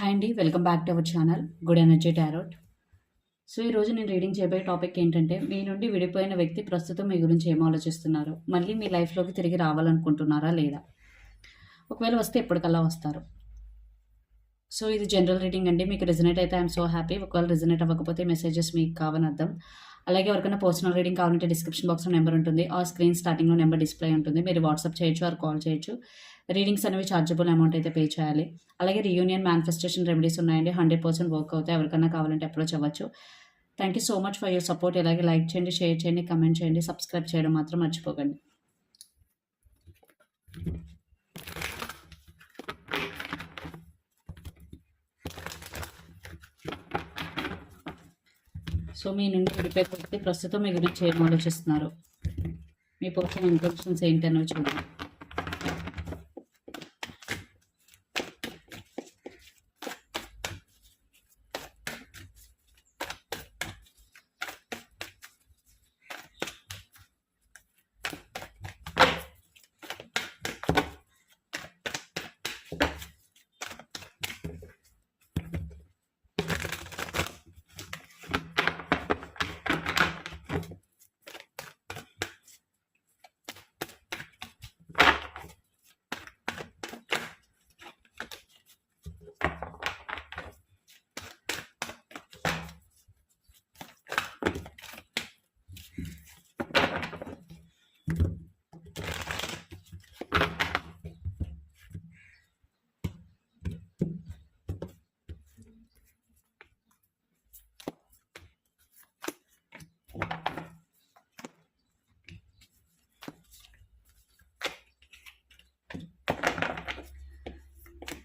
Hi అండి welcome back to our channel good energy tarot so ఈరోజు నేను reading చేయబోయే టాపిక్ ఏంటంటే మీ నుండి విడిపోయిన వ్యక్తి ప్రస్తుతం మీ గురించి ఏం ఆలోచిస్తున్నారు? మళ్ళీ మీ లైఫ్లోకి తిరిగి రావాలనుకుంటున్నారా లేదా? ఒకవేళ వస్తే ఎప్పటికల్లా వస్తారు. సో ఇది జనరల్ రీడింగ్ అండి మీకు రిజనేట్ అయితే ఐఎమ్ సో హ్యాపీ ఒకవేళ రిజనేట్ అవ్వకపోతే మెసేజెస్ మీకు కావని అర్థం. అలాగే ఎవరికైనా పర్సనల్ రీడింగ్ కావాలంటే డిస్క్రిప్షన్ బాక్స్లో నెంబర్ ఉంటుంది. ఆ స్క్రీన్ స్టార్టింగ్లో నెంబర్ డిస్ప్లే ఉంటుంది. మీరు వాట్సాప్ చేయొచ్చు ఆర్ కాల్ చేయొచ్చు. రీడింగ్స్ అనేవి ఛార్జబుల్ అమౌంట్ అయితే పే చేయాలి. అలాగే రీయూనియన్ మేనిఫెస్టేషన్ రెమెడీస్ ఉన్నాయండి. హండ్రెడ్ పర్సెంట్ వర్క్ అవుతాయి. ఎవరికైనా కావాలంటే అప్రోచ్ అవ్వచ్చు. Thank you so much for your support ఇలాగే లైక్ చేయండి షేర్ చేయండి కమెంట్ చేయండి సబ్స్క్రైబ్ చేయడం మాత్రం మర్చిపోకండి. సో మీ నుండి విడిపోయి వ్యక్తి ప్రస్తుతం మీ గురించి ఏం ఆలోచిస్తున్నారు? మీ పర్సనల్ ఇంటెన్షన్స్ ఏంటి చూడండి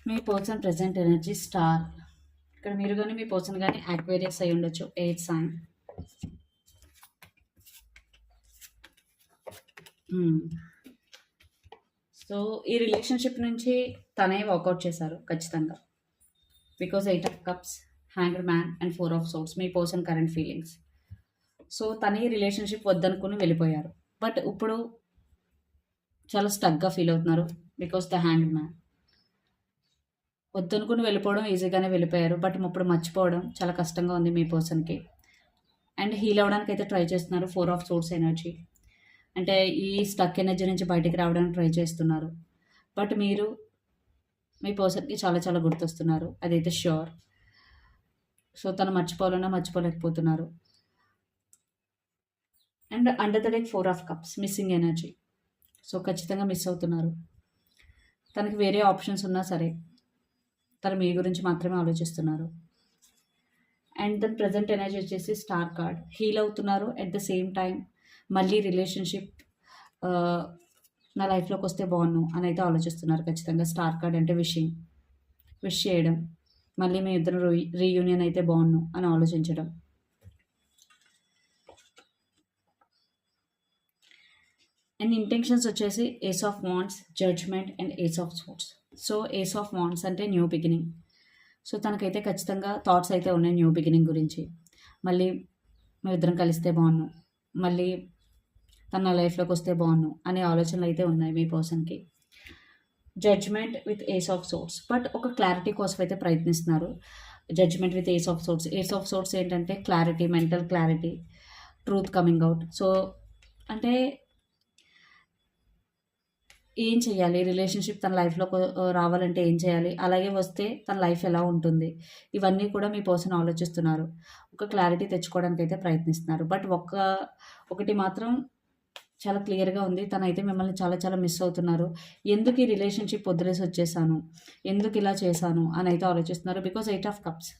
మీ పర్సన్ ప్రజెంట్ ఎనర్జీ స్టార్. ఇక్కడ మీరు కానీ మీ పర్సన్ కానీ యాక్వేరియస్ అయి ఉండొచ్చు ఎయిట్ సైన్. సో ఈ రిలేషన్షిప్ నుంచి తనే వాకౌట్ చేశారు ఖచ్చితంగా. Because eight of cups hanger man and four of swords me person current feelings. So తనే ఈ రిలేషన్షిప్ వద్దనుకుని వెళ్ళిపోయారు. బట్ ఇప్పుడు చాలా స్టక్గా ఫీల్ అవుతున్నారు బికాస్ ద హ్యాండ్ మ్యాన్. వద్దనుకుని వెళ్ళిపోవడం ఈజీగానే వెళ్ళిపోయారు. బట్ ఇప్పుడు మర్చిపోవడం చాలా కష్టంగా ఉంది మీ పర్సన్కి. అండ్ హీల్ అవ్వడానికి అయితే ట్రై చేస్తున్నారు. Four of swords energy. అంటే ఈ స్టక్ ఎనర్జీ నుంచి బయటికి రావడానికి ట్రై చేస్తున్నారు. బట్ మీరు మీ పర్సన్కి చాలా చాలా గుర్తొస్తున్నారు. అదైతే ష్యూర్. సో తను మర్చిపోవాలన్నా మర్చిపోలేకపోతున్నారు. And under the like four of cups missing energy. So ఖచ్చితంగా మిస్ అవుతున్నారు. తనకి వేరే ఆప్షన్స్ ఉన్నా సరే. తను మీ గురించి మాత్రమే ఆలోచిస్తున్నారు. అండ్ దెన్ ప్రజెంట్ ఎనర్జీ వచ్చేసి స్టార్ కార్డ్. హీల్ అవుతున్నారు అట్ ద సేమ్ టైం మళ్ళీ రిలేషన్షిప్ నా లైఫ్లోకి వస్తే బాగున్ను అని అయితే ఆలోచిస్తున్నారు ఖచ్చితంగా. స్టార్ కార్డ్ అంటే విషింగ్ విష్ చేయడం మళ్ళీ మీ ఇద్దరు రీయూనియన్ అయితే బాగున్ను అని ఆలోచించడం. అండ్ ఇంటెన్షన్స్ వచ్చేసి ace of wands judgement and ace of swords so ace of wands అంటే న్యూ బిగినింగ్ సో తనకైతే ఖచ్చితంగా థాట్స్ అయితే ఉన్నాయి న్యూ బిగినింగ్ గురించి. మళ్ళీ మేమిద్దరం కలిస్తే బాగున్నాం. మళ్ళీ తన లైఫ్లోకి వస్తే బాగున్నాం అనే ఆలోచనలు అయితే ఉన్నాయి మీ పర్సన్కి judgement with ace of swords but ఒక క్లారిటీ కోసం అయితే ప్రయత్నిస్తున్నారు. Judgement with ace of swords ace of swords ఏంటంటే clarity mental clarity truth coming out so అంటే ఏం చేయాలి రిలేషన్షిప్ తన లైఫ్లో రావాలంటే ఏం చేయాలి అలాగే వస్తే తన లైఫ్ ఎలా ఉంటుంది? ఇవన్నీ కూడా మీ పర్సన్ ఆలోచిస్తున్నారు. ఒక క్లారిటీ తెచ్చుకోవడానికి అయితే ప్రయత్నిస్తున్నారు. బట్ ఒక్క ఒకటి మాత్రం చాలా క్లియర్గా ఉంది. తనైతే మిమ్మల్ని చాలా చాలా మిస్ అవుతున్నారు. ఎందుకు ఈ రిలేషన్షిప్ వదిలేసి వచ్చేసాను? ఎందుకు ఇలా చేశాను? అని అయితే ఆలోచిస్తున్నారు. Because eight of cups.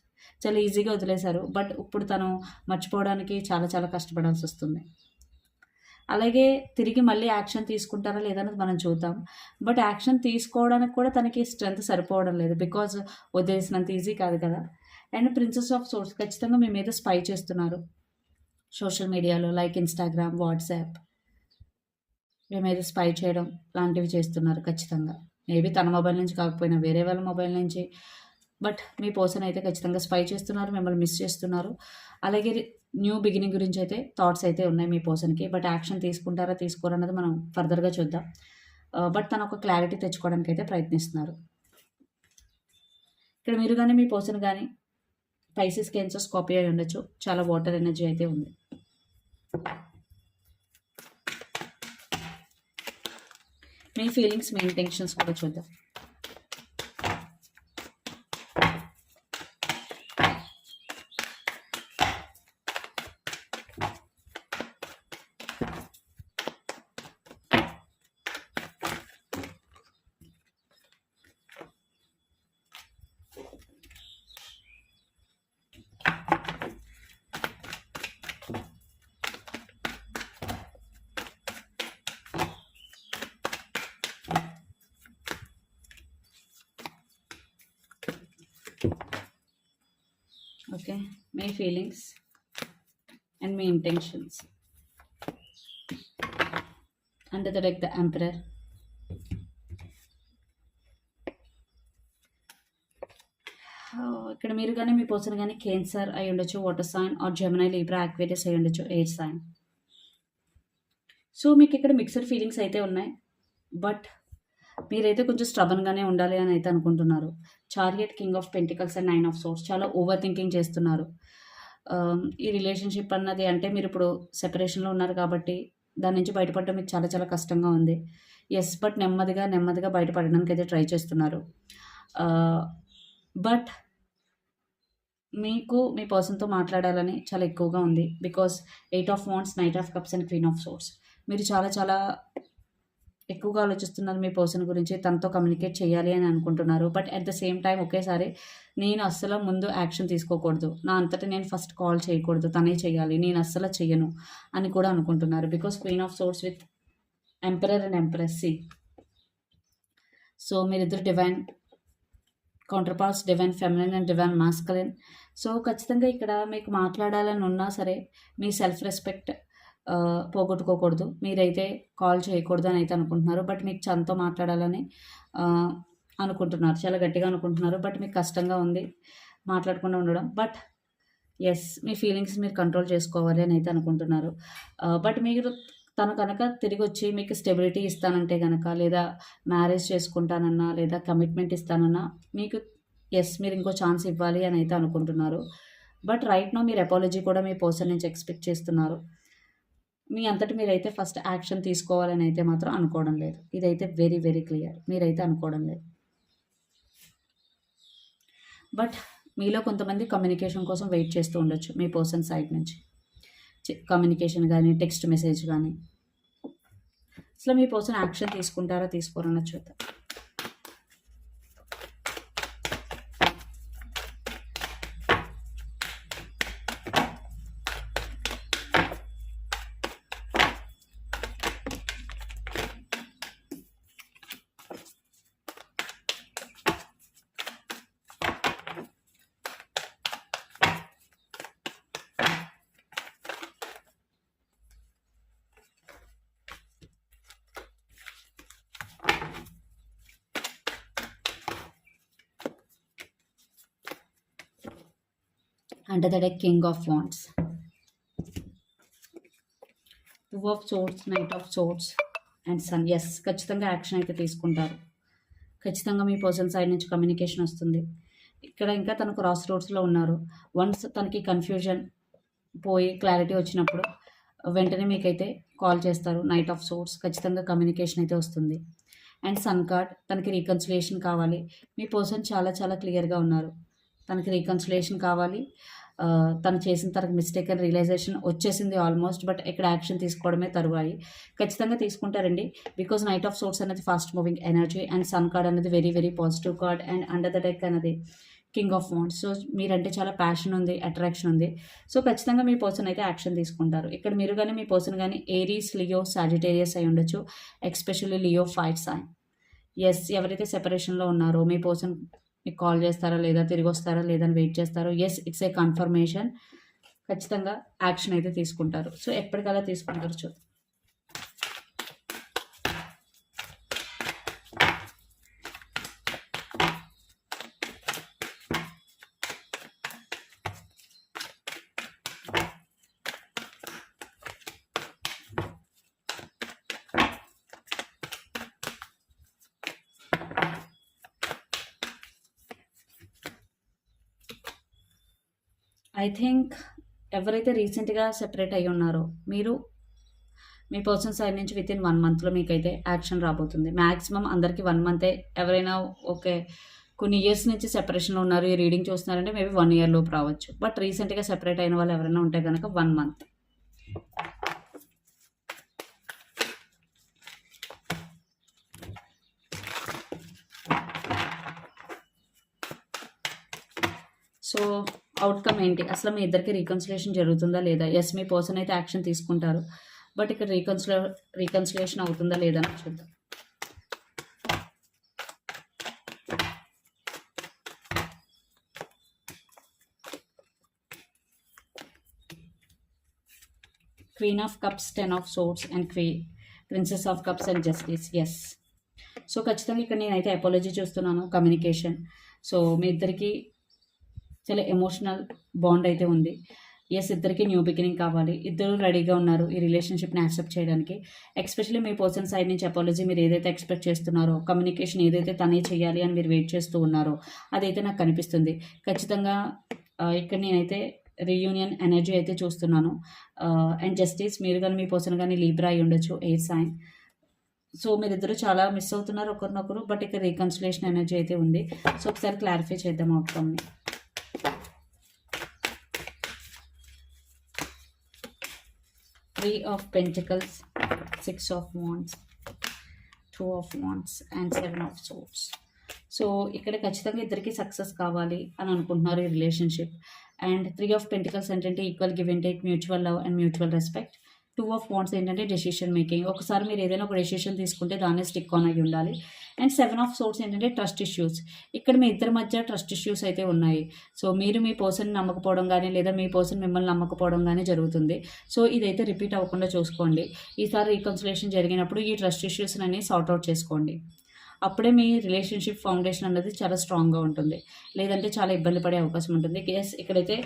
చాలా ఈజీగా వదిలేశారు. బట్ ఇప్పుడు తను మర్చిపోవడానికి చాలా చాలా కష్టపడాల్సి వస్తుంది అలాగే తిరిగి మళ్ళీ యాక్షన్ తీసుకుంటారా లేదన్నది మనం చూద్దాం. బట్ యాక్షన్ తీసుకోవడానికి కూడా తనకి స్ట్రెంత్ సరిపోవడం లేదు. బికాజ్ వదిలేసినంత ఈజీ కాదు కదా. అండ్ ప్రిన్సెస్ ఆఫ్ సోర్స్ ఖచ్చితంగా మీ మీద స్పై చేస్తున్నారు. సోషల్ మీడియాలో లైక్ ఇన్స్టాగ్రామ్ వాట్సాప్ మీ మీద స్పై చేయడం లాంటివి చేస్తున్నారు ఖచ్చితంగా. మేబీ తన మొబైల్ నుంచి కాకపోయినా వేరే వాళ్ళ మొబైల్ నుంచి. బట్ మీ పర్సన్ అయితే ఖచ్చితంగా స్పై చేస్తున్నారు మిమ్మల్ని మిస్ చేస్తున్నారు. అలాగే న్యూ బిగినింగ్ గురించి అయితే థాట్స్ అయితే ఉన్నాయి మీ పర్సన్కి. బట్ యాక్షన్ తీసుకుంటారా తీసుకోరా అన్నది మనం ఫర్దర్గా చూద్దాం. బట్ తను ఒక క్లారిటీ తెచ్చుకోవడానికి అయితే ప్రయత్నిస్తున్నారు. ఇక్కడ మీరు కానీ మీ పర్సన్ కానీ పైసెస్ క్యాన్సర్స్ కాపీ అయి ఉండొచ్చు. చాలా వాటర్ ఎనర్జీ అయితే ఉంది. మీ ఫీలింగ్స్ మీ ఇంటెన్షన్స్ కూడా చూద్దాం. ఓకే. మీ feelings and me intentions and the like the emperor ఇక్కడ మీరు కానీ మీ పర్సన్ కానీ కేన్సర్ అయి ఉండొచ్చు water sign or Gemini Libra Aquarius అయి ఉండొచ్చు ఎయిర్ సైన్ సో మీకు ఇక్కడ మిక్సర్ ఫీలింగ్స్ అయితే ఉన్నాయి బట్ మీరైతే కొంచెం స్ట్రబన్గానే ఉండాలి అని అయితే అనుకుంటున్నారు. Chariot king of pentacles and nine of swords చాలా ఓవర్ థింకింగ్ చేస్తున్నారు ఈ రిలేషన్షిప్ అన్నది అంటే మీరు ఇప్పుడు సెపరేషన్లో ఉన్నారు కాబట్టి దాని నుంచి బయటపడడం మీకు చాలా చాలా కష్టంగా ఉంది. ఎస్ బట్ నెమ్మదిగా నెమ్మదిగా బయటపడడానికి అయితే ట్రై చేస్తున్నారు. బట్ మీకు మీ పర్సన్తో మాట్లాడాలని చాలా ఎక్కువగా ఉంది. Because eight of wands knight of cups and queen of swords మీరు చాలా చాలా ఎక్కువగా ఆలోచిస్తున్నారు మీ పర్సన్ గురించి తనతో కమ్యూనికేట్ చేయాలి అని అనుకుంటున్నారు. But at the same time ఒకేసారి నేను అస్సలు ముందు యాక్షన్ తీసుకోకూడదు. నా అంతటా నేను ఫస్ట్ కాల్ చేయకూడదు. తనే చేయాలి. నేను అస్సలు చేయను అని కూడా అనుకుంటున్నారు. Because queen of swords with emperor and empress C so మీరిద్దరు divine counterparts divine feminine and divine masculine so ఖచ్చితంగా ఇక్కడ మీకు మాట్లాడాలని ఉన్నా సరే మీ సెల్ఫ్ రెస్పెక్ట్ పోగొట్టుకోకూడదు. మీరైతే కాల్ చేయకూడదు అని అయితే అనుకుంటున్నారు. బట్ మీకు చంతో మాట్లాడాలని అనుకుంటున్నారు. చాలా గట్టిగా అనుకుంటున్నారు. బట్ మీకు కష్టంగా ఉంది మాట్లాడకుండా ఉండడం. బట్ ఎస్ మీ ఫీలింగ్స్ మీరు కంట్రోల్ చేసుకోవాలి అని అయితే అనుకుంటున్నారు బట్ మీరు తను కనుక తిరిగి వచ్చి మీకు స్టెబిలిటీ ఇస్తానంటే కనుక లేదా మ్యారేజ్ చేసుకుంటానన్నా లేదా కమిట్మెంట్ ఇస్తానన్నా మీకు ఎస్ మీరు ఇంకో ఛాన్స్ ఇవ్వాలి అని అయితే అనుకుంటున్నారు. బట్ రైట్ నో మీరు అపాలజీ కూడా మీ పర్సన్ నుంచి ఎక్స్పెక్ట్ చేస్తున్నారు. మీ అంతటి మీరైతే ఫస్ట్ యాక్షన్ తీసుకోవాలని అయితే మాత్రం అనుకోవడం లేదు. ఇదైతే వెరీ వెరీ క్లియర్. మీరైతే అనుకోవడం లేదు. బట్ మీలో కొంతమంది కమ్యూనికేషన్ కోసం వెయిట్ చేస్తూ ఉండొచ్చు మీ పర్సన్ సైడ్ నుంచి. కమ్యూనికేషన్ కానీ టెక్స్ట్ మెసేజ్ కానీ అసలు మీ పర్సన్ యాక్షన్ తీసుకుంటారా తీసుకోరన్నా చూద్దాం. Under the deck king of wands. Two of swords knight of swords and sun yes ఖచ్చితంగా యాక్షన్ అయితే తీసుకుంటారు. ఖచ్చితంగా మీ పర్సన్ సైడ్ నుంచి కమ్యూనికేషన్ వస్తుంది. ఇక్కడ ఇంకా తను క్రాస్ రోడ్స్లో ఉన్నారు. వన్స్ తనకి కన్ఫ్యూజన్ పోయి క్లారిటీ వచ్చినప్పుడు వెంటనే మీకైతే కాల్ చేస్తారు. నైట్ ఆఫ్ సోర్స్ ఖచ్చితంగా కమ్యూనికేషన్ అయితే వస్తుంది. అండ్ సన్ కార్డ్ తనకి రీకన్సిలేషన్ కావాలి. మీ పర్సన్ చాలా చాలా క్లియర్గా ఉన్నారు. తనకి రీకన్సిలేషన్ కావాలి. తను చేసిన తనకు మిస్టేక్ అని రియలైజేషన్ వచ్చేసింది ఆల్మోస్ట్ బట్ ఇక్కడ యాక్షన్ తీసుకోవడమే తరువాయి. ఖచ్చితంగా తీసుకుంటారండి. బికాజ్ నైట్ ఆఫ్ సోర్స్ అనేది fast moving energy and sun card అనేది very very positive card and under the deck అనేది కింగ్ ఆఫ్ వాండ్స్ సో మీరంటే చాలా ప్యాషన్ ఉంది అట్రాక్షన్ ఉంది. సో ఖచ్చితంగా మీ పర్సన్ అయితే యాక్షన్ తీసుకుంటారు. ఇక్కడ మీరు కానీ మీ పర్సన్ కానీ ఏరీస్ లియో సాజిటేరియస్ అయి ఉండొచ్చు especially Leo fire sign yes ఎవరైతే సెపరేషన్లో ఉన్నారో మీ పర్సన్ మీకు కాల్ చేస్తారా లేదా తిరిగి వస్తారా లేదని వెయిట్ చేస్తారో ఎస్ ఇట్స్ ఏ కన్ఫర్మేషన్ ఖచ్చితంగా యాక్షన్ అయితే తీసుకుంటారు. సో ఎప్పటికలా తీసుకుంటారు చూద్దాం. ఐ థింక్ ఎవరైతే రీసెంట్‌గా సెపరేట్ అయ్యి ఉన్నారో, మీరు మీ పర్సన్ సైడ్ నుంచి వితిన్ వన్ మంత్‌లో మీకైతే యాక్షన్ రాబోతుంది. మ్యాక్సిమం అందరికీ వన్ మంతే ఎవరైనా ఓకే. కొన్ని ఇయర్స్ నుంచి సెపరేషన్‌లో ఉన్నారు. ఈ రీడింగ్ చూస్తున్నారంటే మేబీ వన్ ఇయర్ లోపు రావచ్చు. బట్ రీసెంట్‌గా సెపరేట్ అయిన వాళ్ళు ఎవరైనా ఉంటే కనుక వన్ మంత్. సో, అవుట్కమ్ ఏంటి? అసలు మీ ఇద్దరికి రీకన్సిలేషన్ జరుగుతుందా లేదా? ఎస్ మీ పర్సన్ అయితే యాక్షన్ తీసుకుంటారు. బట్ ఇక్కడ రీకన్సిల రీకన్సిలేషన్ అవుతుందా లేదా అని చూద్దాం. Queen of cups, ten of swords and queen princess of cups and justice. Yes so, ఖచ్చితంగా ఇక్కడ నేనైతే అపాలజీ చూస్తున్నాను. కమ్యూనికేషన్. సో, మీ ఇద్దరికి చాలా ఎమోషనల్ బాండ్ అయితే ఉంది. ఎస్ ఇద్దరికి న్యూ బిగినింగ్ కావాలి. ఇద్దరు రెడీగా ఉన్నారు ఈ రిలేషన్‌షిప్‌ని యాక్సెప్ట్ చేయడానికి. ఎస్పెషలీ మీ పర్సన్ సైడ్ నుంచి అపాలజీ మీరు ఏదైతే ఎక్స్‌పెక్ట్ చేస్తున్నారో, కమ్యూనికేషన్ ఏదైతే తనే చేయాలి అని మీరు వెయిట్ చేస్తూ ఉన్నారో, అదైతే నాకు కనిపిస్తుంది. ఖచ్చితంగా ఇక్కడ నేనైతే రీయూనియన్ ఎనర్జీ అయితే చూస్తున్నాను. అండ్ జస్టిస్ మీరు కానీ మీ పర్సన్ కానీ లీబ్రా అయి ఉండొచ్చు. Air sign. సో, మీరిద్దరు చాలా మిస్ అవుతున్నారు ఒకరినొకరు. బట్ ఇక్కడ రీకన్సిలేషన్ ఎనర్జీ అయితే ఉంది. సో, ఒకసారి క్లారిఫై చేద్దాం ఔట్‌కమ్‌ని. Three of pentacles, six of wands two of wands and seven of swords so, ఇక్కడ ఖచ్చితంగా ఇద్దరికీ సక్సెస్ కావాలి అని అనుకుంటున్నారు ఈ relationship. And three of pentacles ఏంటంటే equal give and take, mutual love and mutual respect. Two of wands ఏంటంటే decision making. ఒకసారి మీరు ఏదైనా ఒక డెసిషన్ తీసుకుంటే దాన్నే స్టిక్ ఆన్ అయ్యి ఉండాలి. అండ్ సెవెన్ ఆఫ్ సోర్స్ ఏంటంటే ట్రస్ట్ ఇష్యూస్. ఇక్కడ మీ ఇద్దరి మధ్య ట్రస్ట్ ఇష్యూస్ అయితే ఉన్నాయి. సో, మీరు మీ పర్సన్ నమ్మకపోవడం కానీ లేదా మీ పర్సన్ మిమ్మల్ని నమ్మకపోవడం కానీ జరుగుతుంది. సో, ఇదైతే రిపీట్ అవ్వకుండా చూసుకోండి. ఈసారి రీకన్సిలేషన్ జరిగినప్పుడు ఈ ట్రస్ట్ ఇష్యూస్ని సార్ట్ ఔట్ చేసుకోండి. అప్పుడే మీ రిలేషన్‌షిప్ ఫౌండేషన్ అన్నది చాలా స్ట్రాంగ్‌గా ఉంటుంది. లేదంటే చాలా ఇబ్బంది పడే అవకాశం ఉంటుంది. ఎస్ ఇక్కడైతే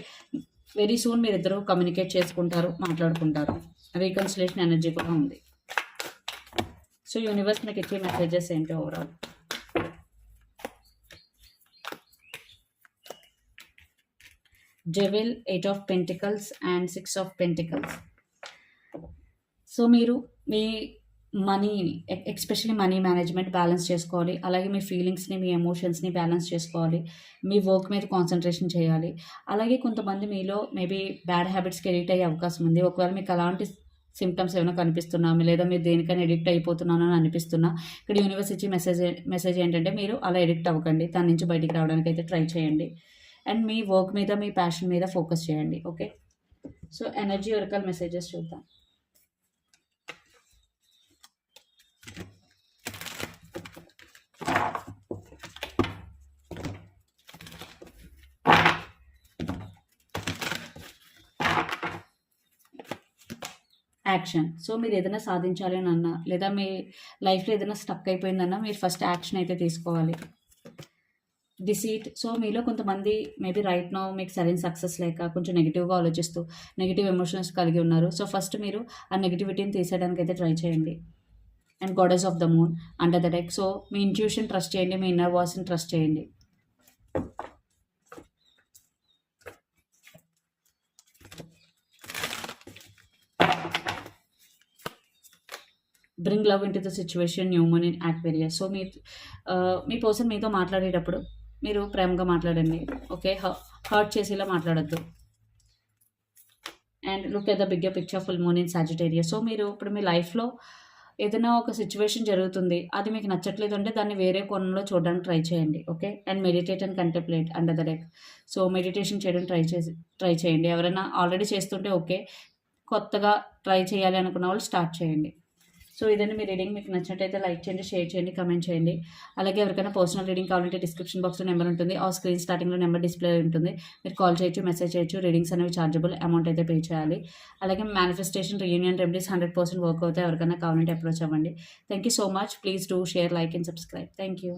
వెరీ సూన్ మీరిద్దరూ కమ్యూనికేట్ చేసుకుంటారు, మాట్లాడుకుంటారు. రీకన్సిలేషన్ ఎనర్జీ కూడా ఉంది. సో, యూనివర్స్ మీకు ఇచ్చే మెసేజెస్ ఏంటి overall? Devil, eight of pentacles and six of pentacles. So, మీరు మీ మనీని ఎక్స్పెషలీ మనీ మేనేజ్‌మెంట్ బ్యాలెన్స్ చేసుకోవాలి. అలాగే మీ ఫీలింగ్స్‌ని, మీ ఎమోషన్స్‌ని బ్యాలెన్స్ చేసుకోవాలి. మీ వర్క్ మీద కాన్సంట్రేషన్ చేయాలి. అలాగే కొంతమంది మీలో మేబీ బ్యాడ్ హ్యాబిట్స్‌కి ఎడిట్ అయ్యే అవకాశం ఉంది. ఒకవేళ మీకు అలాంటి సింప్టమ్స్ ఏమైనా కనిపిస్తున్నాము లేదా మీరు దేనికైనా ఎడిక్ట్ అయిపోతున్నాను అని అనిపిస్తున్నా, ఇక్కడ యూనివర్స్ ఇచ్చి మెసేజ్ మెసేజ్ ఏంటంటే మీరు అలా ఎడిక్ట్ అవ్వకండి. దాని నుంచి బయటికి రావడానికి అయితే ట్రై చేయండి. అండ్ మీ వర్క్ మీద, మీ ప్యాషన్ మీద ఫోకస్ చేయండి. Okay. So, energy oracle messages చూద్దాం. యాక్షన్. సో, మీరు ఏదైనా సాధించాలి అని అన్నా, లేదా మీ లైఫ్‌లో ఏదైనా స్టక్ అయిపోయిందన్నా మీరు ఫస్ట్ యాక్షన్ అయితే తీసుకోవాలి. డిసీట్. సో, మీలో కొంతమంది మేబీ రైట్ నో మీకు సరైన సక్సెస్ లేక కొంచెం నెగిటివ్గా ఆలోచిస్తూ, నెగిటివ్ ఎమోషన్స్ కలిగి ఉన్నారు. సో, ఫస్ట్ మీరు ఆ నెగిటివిటీని తీసేయడానికి అయితే ట్రై చేయండి. And goddess of the moon under the deck. So, me intuition trust చేయండి. మీ ఇన్నర్ వాయిస్‌ని ట్రస్ట్ చేయండి. Bring love into the situation new moon in Aquarius. So, మీ మీ పర్సన్ మీతో మాట్లాడేటప్పుడు మీరు ప్రేమగా మాట్లాడండి. ఓకే. హ హర్ట్ చేసేలా మాట్లాడద్దు and look at the bigger picture full moon in Sagittarius. So, మీరు ఇప్పుడు మీ లైఫ్‌లో ఏదైనా ఒక సిచ్యువేషన్ జరుగుతుంది. అది మీకు నచ్చట్లేదు అంటే దాన్ని వేరే కోణంలో చూడడానికి ట్రై చేయండి. Okay. And meditate and contemplate under the deck. So, meditation చేయడం ట్రై చేసి ట్రై చేయండి. ఎవరైనా ఆల్రెడీ చేస్తుంటే ఓకే. కొత్తగా ట్రై చేయాలి అనుకున్న వాళ్ళు స్టార్ట్ చేయండి. సో, ఇదండి మీ రీడింగ్. మీకు నచ్చినట్టయితే లైక్ చేయండి, షేర్ చేయండి, కమెంట్ చేయండి. అలాగే ఎవరికైనా పర్సనల్ రీడింగ్ కావాలంటే డిస్క్రిప్షన్ బాక్స్‌లో నెంబర్ ఉంటుంది. ఆ స్క్రీన్ స్టార్టింగ్‌లో నెంబర్ డిస్‌ప్లే ఉంటుంది. మీరు కాల్ చేయొచ్చు, మెసేజ్ చేయొచ్చు. రీడింగ్స్ అనేవి చార్జబుల్ అమౌంట్ అయితే పే చేయాలి. అలాగే మేనిఫెస్టేషన్, రీయూనియన్ రెమెడీస్ 100% వర్క్ అవుతాయి. ఎవరికైనా కావాలంటే అప్రోచ్ అవ్వండి. Thank you so much. Please do share, like and subscribe. Thank you.